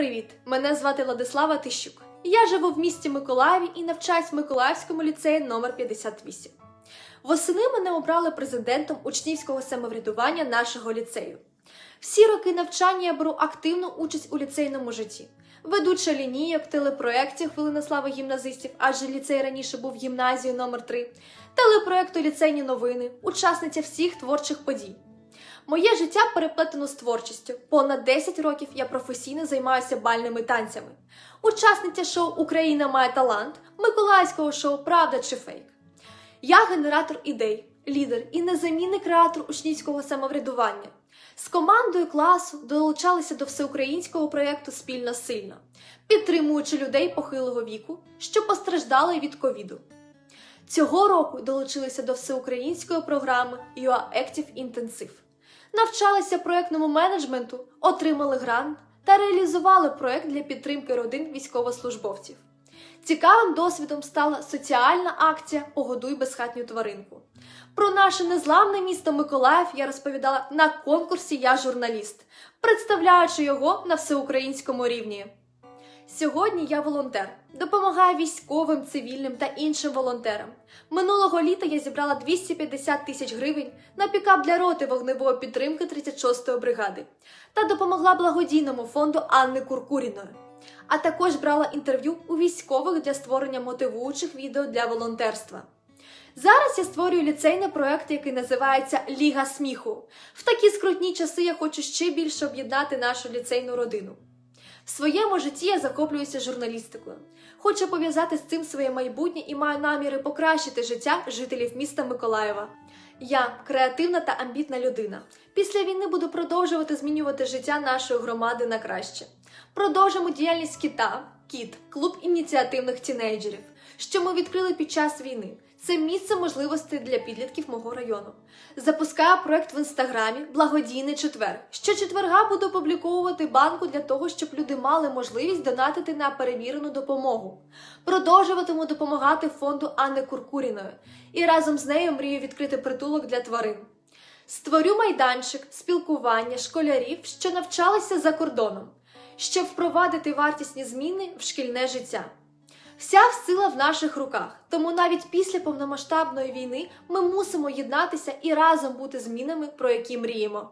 Привіт! Мене звати Владислава Тищук. Я живу в місті Миколаєві і навчаюсь в Миколаївському ліцеї номер 58. Восени мене обрали президентом учнівського самоврядування нашого ліцею. Всі роки навчання я беру активну участь у ліцейному житті. Ведуча лінійок, телепроєктів Хвилина слави гімназистів, адже ліцей раніше був гімназією номер 3 телепроєкту Ліцейні новини, учасниця всіх творчих подій. Моє життя переплетено з творчістю. Понад 10 років я професійно займаюся бальними танцями. Учасниця шоу Україна має талант, миколаївського шоу Правда чи фейк. Я генератор ідей, лідер і незамінний креатор учнівського самоврядування. З командою класу долучалися до всеукраїнського проєкту Спільно сильно, підтримуючи людей похилого віку, що постраждали від ковіду. Цього року долучилися до всеукраїнської програми UA Active Intensive. Навчалися проєктному менеджменту, отримали грант та реалізували проєкт для підтримки родин військовослужбовців. Цікавим досвідом стала соціальна акція Погодуй безхатню тваринку. Про наше незламне місто Миколаїв я розповідала на конкурсі Я журналіст, представляючи його на всеукраїнському рівні. Сьогодні я волонтер, допомагаю військовим, цивільним та іншим волонтерам. Минулого літа я зібрала 250 тисяч гривень на пікап для роти вогневої підтримки 36-ї бригади та допомогла благодійному фонду Анни Куркуріної. А також брала інтерв'ю у військових для створення мотивуючих відео для волонтерства. Зараз я створюю ліцейний проект, який називається Ліга сміху. В такі скрутні часи я хочу ще більше об'єднати нашу ліцейну родину. Своєму житті я захоплююся журналістикою. Хочу пов'язати з цим своє майбутнє і маю наміри покращити життя жителів міста Миколаєва. Я креативна та амбітна людина. Після війни буду продовжувати змінювати життя нашої громади на краще. Продовжимо діяльність кіта, кіт, клуб ініціативних тінейджерів, що ми відкрили під час війни. Це місце можливостей для підлітків мого району. Запускаю проект в інстаграмі Благодійний четвер. Щочетверга буду опубліковувати банку для того, щоб люди мали можливість донатити на перевірену допомогу. Продовжуватиму допомагати фонду Анни Куркуріної і разом з нею мрію відкрити притулок для тварин. Створю майданчик спілкування школярів, що навчалися за кордоном, щоб впровадити вартісні зміни в шкільне життя. Вся сила в наших руках, тому навіть після повномасштабної війни ми мусимо єднатися і разом бути змінами, про які мріємо.